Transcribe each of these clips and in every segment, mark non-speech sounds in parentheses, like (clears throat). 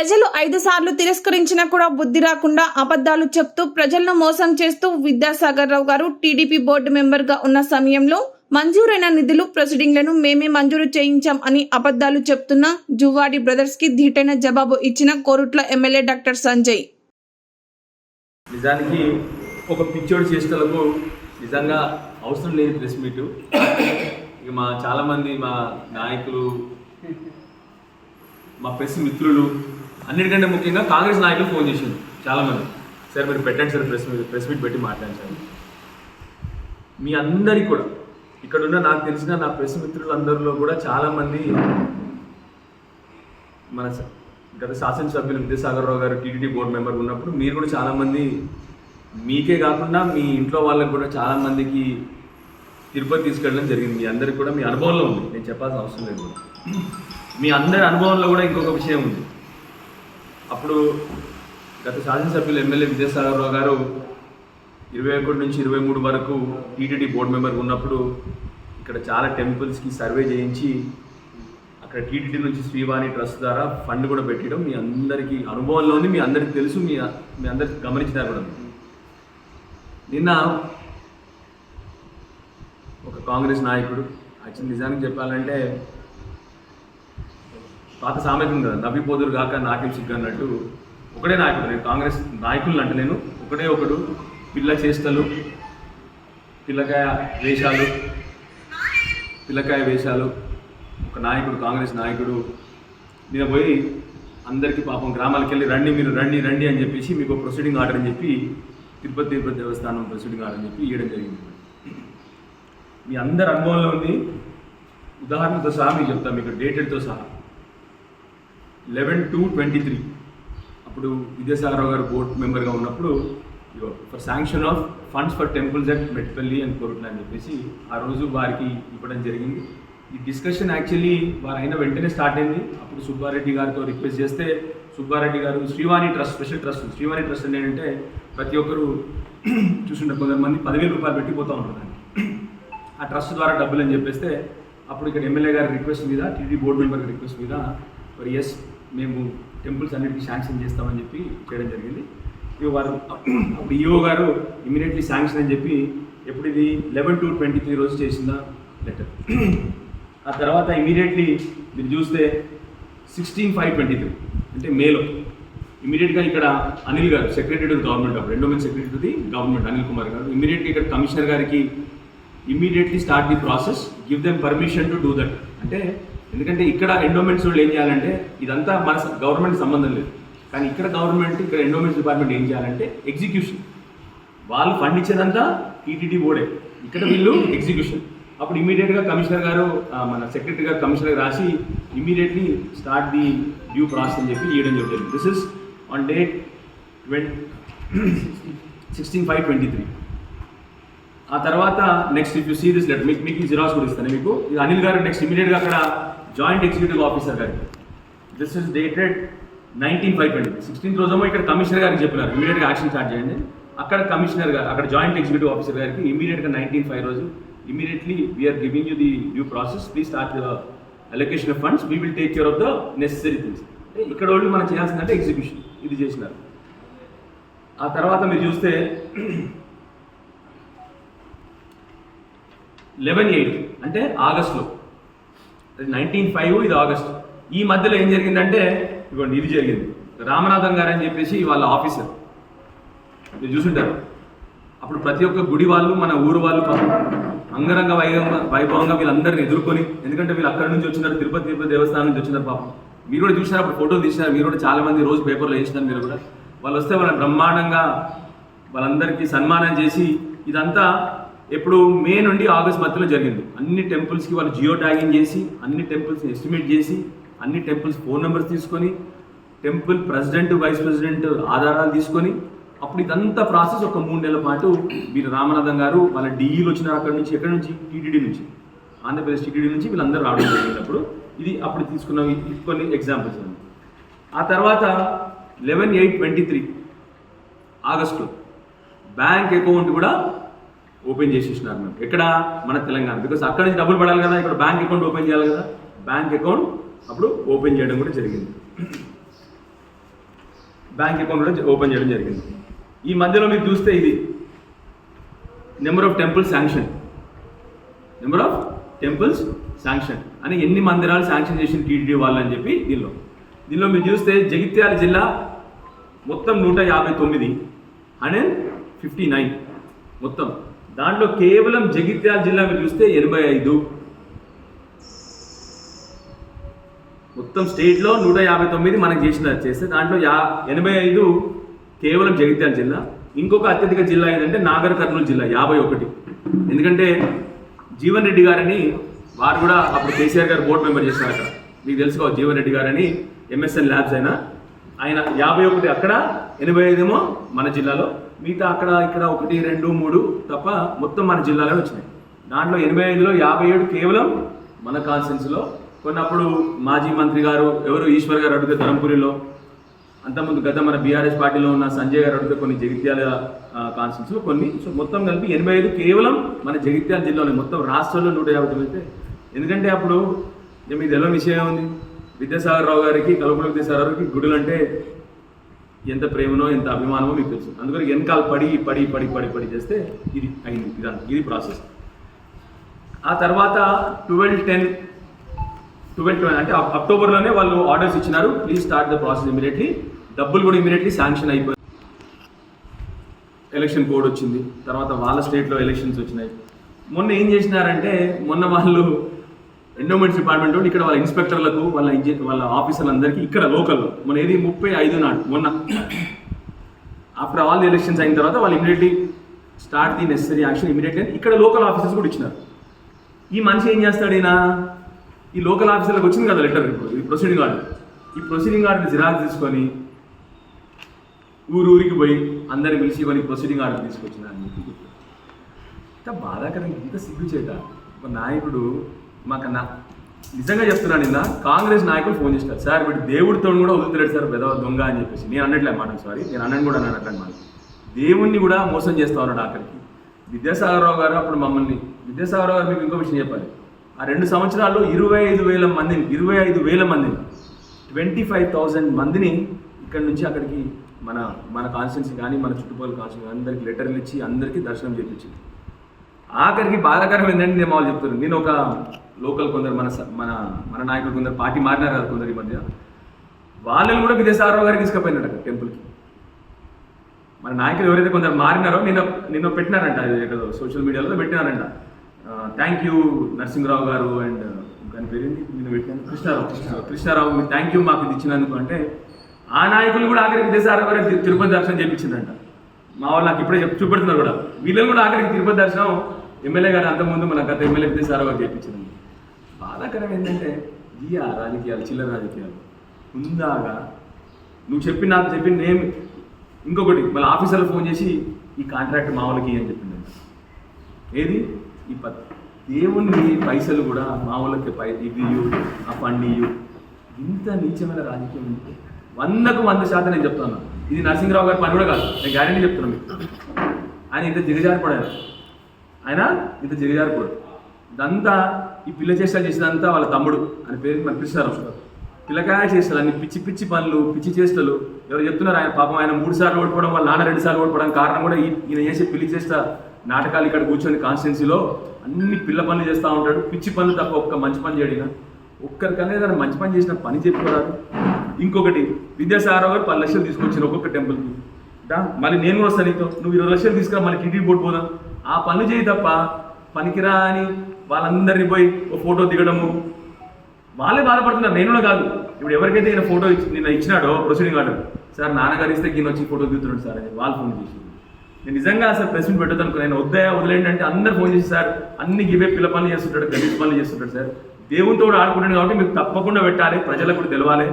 ప్రజలు ఐదు సార్లు తిరస్కరించినా కూడా బుద్ధి రాకుండా అబద్ధాలు చెప్తూ ప్రజలను మోసం చేస్తూ విద్యాసాగర్ రావు గారు టీడీపీ బోర్డు మెంబర్గా ఉన్న సమయంలో మంజూరైన నిధులు ప్రొసీడింగ్లను మేమే మంజూరు చేయించాం అని అబద్ధాలు చెప్తున్న జువాడి బ్రదర్స్కి ధీటైన జవాబు ఇచ్చిన కోరుట్ల ఎమ్మెల్యే డాక్టర్ సంజయ్. నిజానికి ఒక పిచ్చోడు చేష్టలకు నిజంగా అవసరం లేని ప్రెస్ మీట్. ఇక మా చాలామంది మా నాయకులు మా ప్రెస్ మిత్రులు అన్నిటికంటే ముఖ్యంగా కాంగ్రెస్ నాయకులు ఫోన్ చేసిండు చాలామంది. సార్ మీరు పెట్టండి సార్ ప్రెస్ మీద ప్రెస్ మీట్ పెట్టి మాట్లాడించారు మీ అందరికీ కూడా ఇక్కడ ఉన్న నాకు తెలిసిన నా ప్రెస్ మిత్రులందరిలో కూడా చాలామంది మన గత శాసనసభ్యులు విద్యాసాగర్ రావు గారు టీటీడీ బోర్డు మెంబర్ ఉన్నప్పుడు మీరు కూడా చాలామంది మీకే కాకుండా మీ ఇంట్లో వాళ్ళకి కూడా చాలామందికి తిరుపతి తీసుకెళ్ళడం జరిగింది. మీ అందరికి కూడా మీ అనుభవంలో ఉంది. నేను చెప్పాల్సిన అవసరం లేదు మీ అందరి అనుభవంలో కూడా ఇంకొక విషయం ఉంది. అప్పుడు గత శాసనసభ్యులు ఎమ్మెల్యే విద్యాసాగర్రావు గారు ఇరవై ఒకటి నుంచి ఇరవై మూడు వరకు టీటీడీ బోర్డు మెంబర్ ఉన్నప్పుడు ఇక్కడ చాలా టెంపుల్స్కి సర్వే చేయించి అక్కడ టీటీడీ నుంచి శ్రీవాణి ట్రస్ట్ ద్వారా ఫండ్ కూడా పెట్టడం మీ అందరికీ అనుభవంలో ఉంది మీ అందరికీ తెలుసు మీ మీ అందరికి గమనించినారు కూడా నిన్న ఒక కాంగ్రెస్ నాయకుడు యాక్చువల్ నిజానికి చెప్పాలంటే పాత సామెత ఉంది కదా నవ్విపోదురు కాక నాకేం సిగ్గు అన్నట్టు ఒకడే నాయకుడు నేను కాంగ్రెస్ నాయకులను అంటే నేను ఒకడే ఒకడు పిల్ల చేష్టలు పిల్లకాయ వేషాలు పిల్లకాయ వేషాలు ఒక నాయకుడు కాంగ్రెస్ నాయకుడు నేను పోయి అందరికీ పాపం గ్రామాలకు వెళ్ళి రండి మీరు రండి రండి అని చెప్పేసి మీకు ప్రొసీడింగ్ ఆర్డర్ అని చెప్పి తిరుపతి తిరుపతి దేవస్థానం ప్రొసీడింగ్ ఆర్డర్ అని చెప్పి ఇవ్వడం జరిగింది. మీ అందరి అనుభవంలో ఉంది. ఉదాహరణతో సహా మీకు చెప్తాను మీకు డేటెడ్తో సహా. లెవెన్ టు ట్వంటీ త్రీ అప్పుడు విద్యాసాగరరావు గారు బోర్డు మెంబర్గా ఉన్నప్పుడు for sanction of funds for temples at Metpalli అని కోరుట్ల అని చెప్పేసి ఆ రోజు వారికి ఇవ్వడం జరిగింది. ఈ డిస్కషన్ యాక్చువల్లీ వారు అయిన వెంటనే స్టార్ట్ అయింది. అప్పుడు సుబ్బారెడ్డి గారితో రిక్వెస్ట్ చేస్తే సుబ్బారెడ్డి గారు Srivani trust special trust Srivani trust అంటే ఏంటంటే ప్రతి ఒక్కరు (clears throat) చూసుంటే కొంతమంది పదివేల రూపాయలు పెట్టిపోతూ ఉంటారు దానికి. ఆ ట్రస్ట్ ద్వారా డబ్బులు అని చెప్పేస్తే అప్పుడు ఇక్కడ ఎమ్మెల్యే గారి రిక్వెస్ట్ మీద టీడీ బోర్డు మెంబర్ రిక్వెస్ట్ మీద మరి ఎస్ మేము టెంపుల్స్ అన్నిటికీ శాంక్షన్ చేస్తామని చెప్పి చేయడం జరిగింది. ఇక వారు అప్పుడు ఈఓ గారు ఇమీడియట్లీ శాంక్షన్ అని చెప్పి ఎప్పుడు ఇది లెవెన్ టు ట్వంటీ త్రీ రోజు చేసిన లెటర్. ఆ తర్వాత ఇమీడియట్లీ మీరు చూస్తే సిక్స్టీన్ ఫైవ్ ట్వంటీ త్రీ అంటే మేలో. ఇమీడియట్గా ఇక్కడ అనిల్ గారు సెక్రటరీ ఆఫ్ గవర్నమెంట్ అప్పుడు endowment secretary the government Anil Kumar గారు. ఇమీడియట్గా ఇక్కడ కమిషనర్ గారికి immediately start the process give them permission to do that అంటే ఎందుకంటే ఇక్కడ ఎండోమెంట్స్ వాళ్ళు ఏం చేయాలంటే ఇదంతా మన గవర్నమెంట్ సంబంధం లేదు. కానీ ఇక్కడ గవర్నమెంట్ ఇక్కడ ఎండోమెంట్స్ డిపార్ట్మెంట్ ఏం చేయాలంటే ఎగ్జిక్యూషన్ వాళ్ళు ఫండ్ ఇచ్చేదంతా టీటీడీ బోర్డే ఇక్కడ వీళ్ళు ఎగ్జిక్యూషన్ అప్పుడు ఇమీడియట్గా కమిషనర్ గారు మన సెక్రటరీ గారు కమిషనర్ రాసి immediately start the due process అని చెప్పి ఇవ్వడం జరిగింది this is on date twenty sixteen five twenty three ఆ తర్వాత next if you see this letter మీకు మీకు జిరాక్స్ కూడా ఇస్తాను మీకు. ఇది అనిల్ గారు నెక్స్ట్ ఇమీడియట్గా అక్కడ జాయింట్ ఎగ్జిక్యూటివ్ ఆఫీసర్ గారికి this is dated nineteen five twenty sixteenth రోజేమో ఇక్కడ కమిషనర్ గారికి చెప్పినారు. ఇమీడియట్గా యాక్షన్ స్టార్ట్ చేయండి. అక్కడ కమిషనర్ గారు అక్కడ జాయింట్ ఎగ్జిక్యూటివ్ ఆఫీసర్ గారికి ఇమీడియట్గా నైన్టీన్ ఫైవ్ రోజు immediately we are giving you the due process please start the allocation of funds we will take care of the necessary things అంటే ఇక్కడ వాళ్ళు మనం చేయాల్సిందంటే ఎగ్జిక్యూషన్ ఇది చేసినారు. ఆ తర్వాత మీరు చూస్తే లెవెన్ ఎయిట్ అంటే ఆగస్ట్లో. నైన్టీన్ ఫైవ్ ఇది ఆగస్ట్. ఈ మధ్యలో ఏం జరిగిందంటే ఇదిగోండి ఇది జరిగింది. రామనాథం గారు అని చెప్పేసి వాళ్ళ ఆఫీసర్. మీరు చూసుంటారు. అప్పుడు ప్రతి ఒక్క గుడి వాళ్ళు మన ఊరు వాళ్ళు అంగరంగ వైభవంగా వైభవంగా వీళ్ళందరిని ఎదుర్కొని ఎందుకంటే వీళ్ళు అక్కడి నుంచి వచ్చినారు తిరుపతి తిరుపతి దేవస్థానం నుంచి వచ్చినారు పాపం. మీరు కూడా చూసినారు? అప్పుడు ఫోటోలు తీసినారు? మీరు కూడా చాలా మంది రోజు పేపర్లో వేసినారు మీరు కూడా. వాళ్ళు వస్తే వాళ్ళని బ్రహ్మాండంగా వాళ్ళందరికీ సన్మానం చేసి ఇదంతా ఇప్పుడు మే నుండి ఆగస్ట్ మధ్యలో జరిగింది. అన్ని టెంపుల్స్కి వాళ్ళు జియో ట్యాగింగ్ చేసి అన్ని టెంపుల్స్ని ఎస్టిమేట్ చేసి అన్ని టెంపుల్స్ ఫోన్ నెంబర్స్ తీసుకొని టెంపుల్ ప్రెసిడెంట్ వైస్ ప్రెసిడెంట్ ఆధారాలు తీసుకొని అప్పుడు ఇదంతా ప్రాసెస్ ఒక మూడు నెలల పాటు వీరు రామనాథం గారు వాళ్ళ డిఈలు వచ్చినారు అక్కడ నుంచి ఎక్కడి నుంచి? టీటీడీ నుంచి. ఆంధ్రప్రదేశ్ టీటీడీ నుంచి వీళ్ళందరూ రావడం జరిగినప్పుడు ఇది అప్పుడు తీసుకున్న కొన్ని ఎగ్జాంపుల్స్ అండి ఆ తర్వాత eleven eight twenty three August. Bank account కూడా ఓపెన్ చేసేసినారు మేము ఎక్కడ? మన తెలంగాణ. బికాస్ అక్కడ నుంచి డబ్బులు పడాలి కదా ఇక్కడ బ్యాంక్ అకౌంట్ ఓపెన్ చేయాలి కదా. బ్యాంక్ అకౌంట్ అప్పుడు ఓపెన్ చేయడం కూడా జరిగింది. బ్యాంక్ అకౌంట్ కూడా ఓపెన్ చేయడం జరిగింది. ఈ మధ్యలో మీరు చూస్తే ఇది. Number of temple sanction number of temples sanction అని ఎన్ని మందిరాలు శాంక్షన్ చేసిన టీడీ వాళ్ళు అని చెప్పి దీనిలో. దీనిలో మీరు చూస్తే జగిత్యాల జిల్లా మొత్తం నూట యాభై తొమ్మిది హండ్రెడ్ ఫిఫ్టీ నైన్ మొత్తం. దాంట్లో కేవలం జగిత్యాల జిల్లా మీరు చూస్తే ఎనభై ఐదు. మొత్తం స్టేట్లో నూట యాభై తొమ్మిది మనకు చేసిన చేస్తే దాంట్లో యా ఎనభై ఐదు కేవలం జగిత్యాల జిల్లా. ఇంకొక అత్యధిక జిల్లా ఏంటంటే నాగర్ కర్నూలు జిల్లా యాభై ఒకటి. ఎందుకంటే జీవన్ రెడ్డి గారని వారు కూడా అప్పుడు కేసీఆర్ గారు బోర్డు మెంబర్ చేశారు అక్కడ. మీకు తెలుసుకో జీవన్ రెడ్డి గారని ఎంఎస్ఎన్ ల్యాబ్స్ అయినా. ఆయన యాభై ఒకటి అక్కడ ఎనభై ఐదేమో మన జిల్లాలో. మిగతా అక్కడ ఇక్కడ ఒకటి రెండు మూడు తప్ప మొత్తం మన జిల్లాలో వచ్చినాయి. దాంట్లో ఎనభై ఐదులో యాభై ఏడు కేవలం మన కాన్స్టెన్సీలో కొన్నప్పుడు మాజీ మంత్రి గారు ఎవరు? ఈశ్వర్ గారు అడిగితే ధర్మపురిలో అంతకుముందు గత మన బీఆర్ఎస్ పార్టీలో ఉన్న సంజయ్ గారు అడిగితే కొన్ని జగిత్యాల కాన్స్టిట్యూన్స్లో కొన్ని. సో మొత్తం కలిపి ఎనభై ఐదు కేవలం మన జగిత్యాల జిల్లాలో మొత్తం రాష్ట్రంలో నూట యాభై తొమ్మిది అయితే ఎందుకంటే అప్పుడు మీకు తెలియని విషయం ఉంది. విద్యాసాగర్ రావు గారికి కలుపుల విద్యాసాగర్ గారికి గుడులు అంటే ఎంత ప్రేమనో ఎంత అభిమానమో మీకు తెలుసు. అందుకని వెనకాల పడి పడి పడి పడి పడి చేస్తే ఇది అయింది ఇదంతా ఇది ప్రాసెస్ ఆ తర్వాత ట్వెల్వ్ టెన్ ట్వెల్వ్ ట్వెల్వ్ అంటే అక్టోబర్లోనే వాళ్ళు ఆర్డర్స్ ఇచ్చినారు. Please start the process immediately డబ్బులు కూడా ఇమీడియట్లీ శాంక్షన్ అయిపోయి ఎలక్షన్ కోడ్ వచ్చింది. తర్వాత వాళ్ళ స్టేట్లో ఎలక్షన్స్ వచ్చినాయి. మొన్న ఏం చేసినారంటే మొన్న వాళ్ళు ఎండోమెంట్స్ డిపార్ట్మెంట్ ఇక్కడ వాళ్ళ ఇన్స్పెక్టర్లకు వాళ్ళ ఇంజ వాళ్ళ ఆఫీసర్లందరికీ ఇక్కడ లోకల్లో మన ఏది ముప్పై ఐదు నాడు మొన్న. ఆఫ్టర్ ఆల్ ది ఎలక్షన్స్ అయిన తర్వాత వాళ్ళు immediately start the necessary action immediately ఇక్కడ లోకల్ ఆఫీసర్స్ కూడా ఇచ్చినారు. ఈ మనిషి ఏం చేస్తాడు ఈయన? ఈ లోకల్ ఆఫీసర్లకు వచ్చింది కదా లెటర్ ఇప్పుడు ఈ ప్రొసీడింగ్ ఆర్డర్ ఈ ప్రొసీడింగ్ ఆర్డర్ జిరాక్స్ తీసుకొని ఊరు ఊరికి పోయి అందరిని పిలిచి కొని ప్రొసీడింగ్ ఆర్డర్ తీసుకొచ్చిన అని చెప్పి ఇంత బాధాకరంగా ఇంత సిగ్గు చేత ఒక నాయకుడు మాకన్నా నిజంగా చెప్తున్నాను నిన్న కాంగ్రెస్ నాయకులు ఫోన్ చేస్తారు సార్ వీడు దేవుడితో కూడా వదులుతాడు సార్ పెద్ద దొంగ అని చెప్పేసి. నేను అన్నట్లే మాట సారీ నేను అన్నని కూడా అన్నాను అట్లా మాట దేవుణ్ణి కూడా మోసం చేస్తా ఉన్నాడు అక్కడికి విద్యాసాగరరావు గారు అప్పుడు మమ్మల్ని విద్యాసాగరరావు గారు మీకు ఇంకో విషయం చెప్పాలి. ఆ రెండు సంవత్సరాల్లో ఇరవై ఐదు వేల మందిని ఇరవై ఐదు వేల మందిని ట్వంటీ ఫైవ్ థౌజండ్ మందిని ఇక్కడ నుంచి అక్కడికి మన మన కాన్స్టిట్యున్సీ కానీ మన చుట్టుపక్కల కాన్స్టిట్యూన్సీ అందరికి లెటర్లు ఇచ్చి అందరికీ దర్శనం చేయించింది ఆఖరికి బాధాకరం ఏంటంటే నేను వాళ్ళు చెప్తున్నాను నేను ఒక లోకల్ కొందరు మన మన మన నాయకులు కొందరు పార్టీ మారినారు కదా కొందరు ఈ మధ్య. వాళ్ళని కూడా విదేశారావు గారికి తీసుకుపోయినాడు టెంపుల్కి. మన నాయకులు ఎవరైతే కొందరు మారినారో నిన్న నిన్న పెట్టినారంట సోషల్ మీడియాలో పెట్టినారంట. థ్యాంక్ యూ నరసింహరావు గారు అండ్ దాని పేరేంటి నిన్న పెట్టాను కృష్ణారావు. కృష్ణారావు. కృష్ణారావు మీరు థ్యాంక్ యూ మాకు ఇది ఇచ్చినందుకు అంటే ఆ నాయకులు కూడా ఆఖరికి విదేశారావు గారికి తిరుపతి దర్శనం చేయించిందంట మా వాళ్ళు నాకు ఇప్పుడే చెప్పి చూపెడుతున్నారు కూడా. వీళ్ళని కూడా ఆఖరికి తిరుపతి దర్శనం ఎమ్మెల్యే గారు అంతకుముందు మన గత ఎమ్మెల్యే విదేశారావు గారు చేయించింది బాధాకరం ఏంటంటే ఇయా రాజకీయాలు చిల్లర రాజకీయాలు. ఉందాగా నువ్వు చెప్పి నాకు చెప్పి నేను ఇంకొకటి మళ్ళీ ఆఫీసర్లు ఫోన్ చేసి ఈ కాంట్రాక్ట్ మా వాళ్ళకి అని చెప్పింది ఏది? ఈ ప దేవుని పైసలు కూడా మా వాళ్ళకి పై ఇది ఆ ఫండ్ ఇయ్యు. ఇంత నీచమైన రాజకీయం ఉంటే వందకు వంద శాతం నేను చెప్తాను. ఇది నరసింహరావు గారి పని కూడా కాదు. నేను గ్యారెంటీ చెప్తున్నాను మీకు. ఆయన ఇంత దిగజారిపడారు ఆయన ఇంత దిగజారిపోడు ఇదంతా ఈ పిల్ల చేష్టలు చేసేదంతా వాళ్ళ తమ్ముడు అని పేరు మన కృష్ణారావు పిల్లకాయ చేష్టలు అన్ని పిచ్చి పిచ్చి పనులు పిచ్చి చేష్టలు. ఎవరు చెప్తున్నారు ఆయన పాపం ఆయన మూడు సార్లు ఓడిపోవడం వాళ్ళ నాన్న రెండు సార్లు ఓడిపోవడం కారణం కూడా ఈయన చేసే పిల్లి చేష్ట నాటకాలు ఇక్కడ కూర్చొని కాన్స్టిట్యున్సీలో అన్ని పిల్ల పనులు చేస్తూ ఉంటాడు. పిచ్చి పనులు తప్ప ఒక్క మంచి పని చేయడిన ఒక్కరికనే దాన్ని మంచి పని చేసిన పని చెప్పుకోరాదు. ఇంకొకటి విద్యాసాగర్ గారు పది లక్షలు తీసుకొచ్చారు ఒక్కొక్క టెంపుల్కి. దా మళ్ళీ నేను కూడా వస్తాను నీతో. నువ్వు ఇరవై లక్షలు తీసుకురా మళ్ళీ టీటీ బోర్డు పోదాం? ఆ పనులు చేయి తప్ప పనికిరా అని వాళ్ళందరినీ పోయి ఓ ఫోటో దిగడము. వాళ్ళే బాధపడుతున్నారు. నేను కూడా కాదు. ఇప్పుడు ఎవరికైతే ఈయన ఫోటో ఇచ్చి నిన్న ఇచ్చినాడో ప్రొసీడింగ్ ఆర్డర్ సార్ నాన్నగారు ఇస్తే ఈయన వచ్చి ఫోటో దిగుతున్నాడు సార్ అని వాళ్ళు ఫోన్ చేసి నేను నిజంగా అసలు ప్రెస్ మీట్ పెట్టదు అనుకో నేను వద్దయా వదిలేండి అంటే అందరు ఫోన్ చేసి సార్ అన్ని గివే పిల్ల పనులు చేస్తుంటాడు గలీజ్ పనులు చేస్తుంటాడు సార్. దేవునితో కూడా ఆడుకుంటాడు కాబట్టి మీరు తప్పకుండా పెట్టాలి ప్రజలకు కూడా తెలవాలి.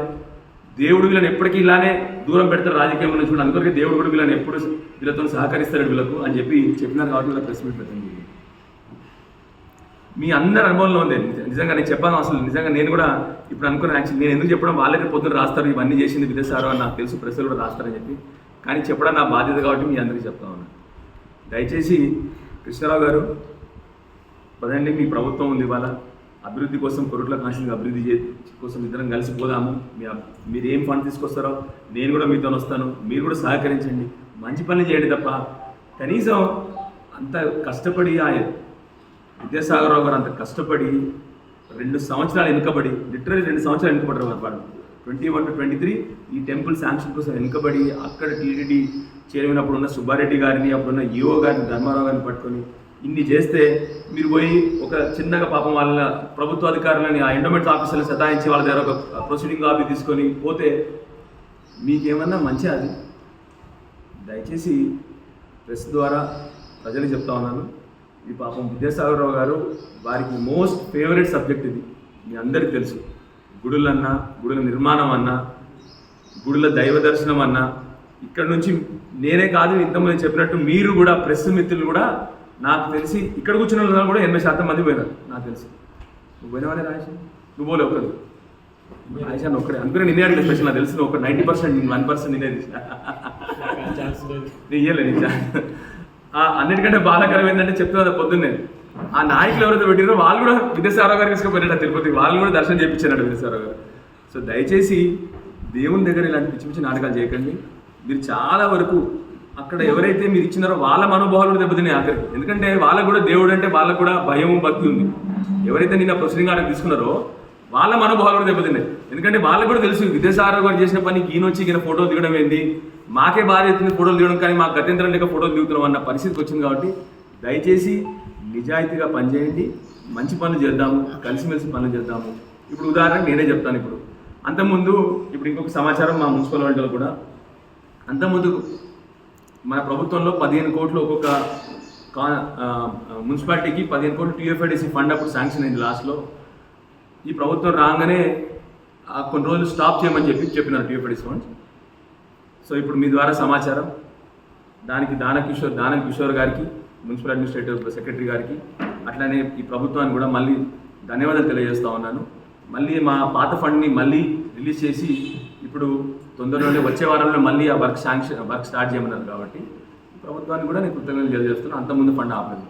దేవుడు వీళ్ళని ఎప్పటికీ ఇలానే దూరం పెడతారు రాజకీయం నుంచి కూడా. అందుకొరకే దేవుడు కూడా వీళ్ళని ఎప్పుడు వీళ్ళతో సహకరిస్తాడు వీళ్ళకు అని చెప్పి చెప్పినారు కాబట్టి వీళ్ళ ప్రెస్ మీట్ పెట్టండి మీ అందరి అనుభవంలో ఉంది. నిజంగా నేను చెప్పాను అసలు నిజంగా నేను కూడా ఇప్పుడు అనుకున్న యాక్చువల్ నేను ఎందుకు చెప్పడం వాళ్ళకి పొద్దున రాస్తారు ఇవన్నీ చేసింది విదేశారు అని నాకు తెలుసు ప్రెస్లు కూడా రాస్తారని చెప్పి. కానీ చెప్పడం నా బాధ్యత కాబట్టి మీ అందరికీ చెప్తా ఉన్నాను దయచేసి కృష్ణారావు గారు పదండి మీ ప్రభుత్వం ఉంది ఇవాళ. అభివృద్ధి కోసం కొరుట్ల కాన్స్టిట్యూన్సీ అభివృద్ధి చే కోసం ఇద్దరం కలిసి పోదాము. మీరు ఏం ఫండ్ తీసుకొస్తారో నేను కూడా మీతో వస్తాను. మీరు కూడా సహకరించండి. మంచి పనులు చేయండి తప్ప కనీసం అంత కష్టపడి ఆ విద్యాసాగరరావు గారు అంత కష్టపడి రెండు సంవత్సరాలు వెనుకబడి లిటరరీ రెండు సంవత్సరాలు వెనుకబడ్డారు వారు వాళ్ళు twenty one to twenty three ఈ టెంపుల్ శాంక్షన్ కోసం వెనుకబడి అక్కడ టీడీడీ చైర్మన్ అప్పుడు ఉన్న సుబ్బారెడ్డి గారిని అప్పుడున్న ఈఓ గారిని ధర్మారావు గారిని పట్టుకొని ఇన్ని చేస్తే మీరు పోయి ఒక చిన్నగా పాపం వాళ్ళ ప్రభుత్వ అధికారులని ఆ ఎండోమెంట్స్ ఆఫీసర్లు సతాయించి వాళ్ళ దగ్గర ఒక ప్రొసీడింగ్ కాపీ తీసుకొని పోతే మీకేమన్నా మంచిగా అది? దయచేసి ప్రెస్ ద్వారా ప్రజలకు చెప్తా ఉన్నాను. ఈ పాపం విద్యాసాగరరావు గారు వారికి మోస్ట్ ఫేవరెట్ సబ్జెక్ట్ ఇది. మీ అందరికీ తెలుసు. గుడులన్నా గుడుల నిర్మాణం అన్నా గుడుల దైవ దర్శనం అన్నా ఇక్కడ నుంచి నేనే కాదు ఇంతమంది చెప్పినట్టు మీరు కూడా ప్రెస్ మిత్రులు కూడా నాకు తెలిసి ఇక్కడ కూర్చున్న వాళ్ళు కూడా ఎనభై శాతం మంది పోయినారు నాకు తెలిసి. నువ్వు పోయినావనే రాజేష్? నువ్వు పోలే ఒక్కరు ఆయిషా ఒక్కడే. అందుకనే నిన్నే అడిగిన స్పెషల్ నాకు తెలిసిన ఒక నైంటీ పర్సెంట్ వన్ పర్సెంట్ నిన్నే తీసిన. (laughs) నేను ఇయ్యలే నీకు. అన్నిటికంటే బాధాకరం ఏంటంటే చెప్తున్నా పొద్దున్నే. ఆ నాయకులు ఎవరైతే పెట్టారో వాళ్ళు కూడా విద్యాసారావు గారు తీసుకుపోయినట్టు తిరుపతి వాళ్ళు కూడా దర్శనం చేయించారు విద్యాసారావు గారు. సో దయచేసి దేవుని దగ్గర ఇలాంటి పిచ్చి పిచ్చి నాటకాలు చేయకండి. మీరు చాలా వరకు అక్కడ ఎవరైతే మీరు ఇచ్చినారో వాళ్ళ మనోభావాలు కూడా దెబ్బతిన్నాయి ఆఖరికి. ఎందుకంటే వాళ్ళకు కూడా దేవుడు అంటే వాళ్ళకు కూడా భయం భక్తి ఉంది. ఎవరైతే నిన్న ప్రొసీడింగ్ ఆర్డర్ తీసుకున్నారో వాళ్ళ మనోభావాలు కూడా దెబ్బతిన్నాయి. ఎందుకంటే వాళ్ళకు కూడా తెలుసు విద్యాసాగర్ గారు చేసిన పని ఈయన వచ్చి ఈయన ఫోటోలు దిగడం ఏంది? మాకే బాధ అవుతుంది ఫోటోలు దిగడం కానీ మాకు గత్యంతరం లేక ఫోటోలు దిగుతున్నాం అన్న పరిస్థితికి వచ్చింది కాబట్టి దయచేసి నిజాయితీగా పనిచేయండి. మంచి పనులు చేద్దాము కలిసిమెలిసి పనులు చేద్దాము. ఇప్పుడు ఉదాహరణకు నేనే చెప్తాను ఇప్పుడు. అంతకుముందు ఇప్పుడు ఇంకొక సమాచారం మా మున్సిపల్ వాళ్ళు కూడా. అంతకుముందు మన ప్రభుత్వంలో పదిహేను కోట్లు ఒక్కొక్క కా మున్సిపాలిటీకి పదిహేను కోట్లు టీఎఫ్ఐడిసి ఫండ్ అప్పుడు శాంక్షన్ అయింది లాస్ట్లో. ఈ ప్రభుత్వం రాగానే ఆ కొన్ని రోజులు స్టాప్ చేయమని చెప్పి చెప్పినారు టీఎఫ్ఐడిసి ఫండ్స్ సో ఇప్పుడు మీ ద్వారా సమాచారం దానికి దాన కిషోర్ దాన కిషోర్ గారికి మున్సిపల్ అడ్మినిస్ట్రేటివ్ సెక్రటరీ గారికి అట్లానే ఈ ప్రభుత్వాన్ని కూడా మళ్ళీ ధన్యవాదాలు తెలియజేస్తా ఉన్నాను. మళ్ళీ మా పాత ఫండ్ని మళ్ళీ రిలీజ్ చేసి ఇప్పుడు తొందరలోనే వచ్చే వారంలో మళ్ళీ ఆ వర్క్ శాంక్షన్ వర్క్ స్టార్ట్ చేయమన్నారు కాబట్టి ప్రభుత్వాన్ని కూడా నేను కృతజ్ఞతలు తెలియజేస్తున్నాను. అంతకుముందు ఫండ్ ఆపలేదు.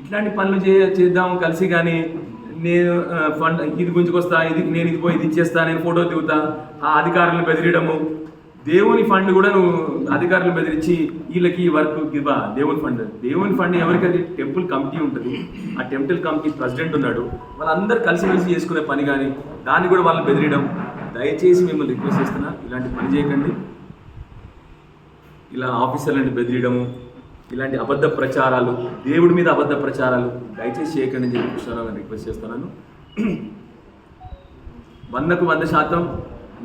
ఇట్లాంటి పనులు చే చేద్దాం కలిసి కానీ నేను ఫండ్ ఇది గుంజుకొస్తా ఇది నేను ఇది పోయి ఇది ఇచ్చేస్తా నేను ఫోటో దిగుతా ఆ అధికారులను బెదిరియడము. దేవుని ఫండ్ కూడా నువ్వు అధికారులు బెదిరించి వీళ్ళకి వర్క్ ఇవ్వా. దేవుని ఫండ్. దేవుని ఫండ్ ఎవరికైతే టెంపుల్ కమిటీ ఉంటుంది. ఆ టెంపుల్ కమిటీ ప్రెసిడెంట్ ఉన్నాడు. వాళ్ళందరూ కలిసిమెలిసి చేసుకునే పని కానీ దాన్ని కూడా వాళ్ళు బెదిరియడం. దయచేసి మిమ్మల్ని రిక్వెస్ట్ చేస్తున్నా ఇలాంటి పని చేయకండి. ఇలా ఆఫీసర్లను బెదిరియడము ఇలాంటి అబద్ధ ప్రచారాలు దేవుడి మీద అబద్ధ ప్రచారాలు దయచేసి చేయకండి అని చెప్పి కృష్ణారావు రిక్వెస్ట్ చేస్తున్నాను. వందకు వంద శాతం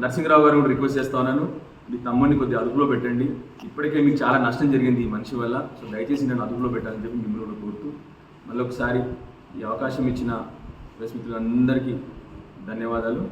నరసింహరావు గారు కూడా రిక్వెస్ట్ చేస్తా ఉన్నాను. మీ తమ్ముడిని కొద్దిగా అదుపులో పెట్టండి. ఇప్పటికే మీకు చాలా నష్టం జరిగింది ఈ మనిషి వల్ల. సో దయచేసి నేను అదుపులో పెట్టాలని చెప్పి మిమ్మల్ని కూడా కోరుతూ మళ్ళీ ఒకసారి ఈ అవకాశం ఇచ్చిన ప్రెస్ మిత్రులందరికీ ధన్యవాదాలు.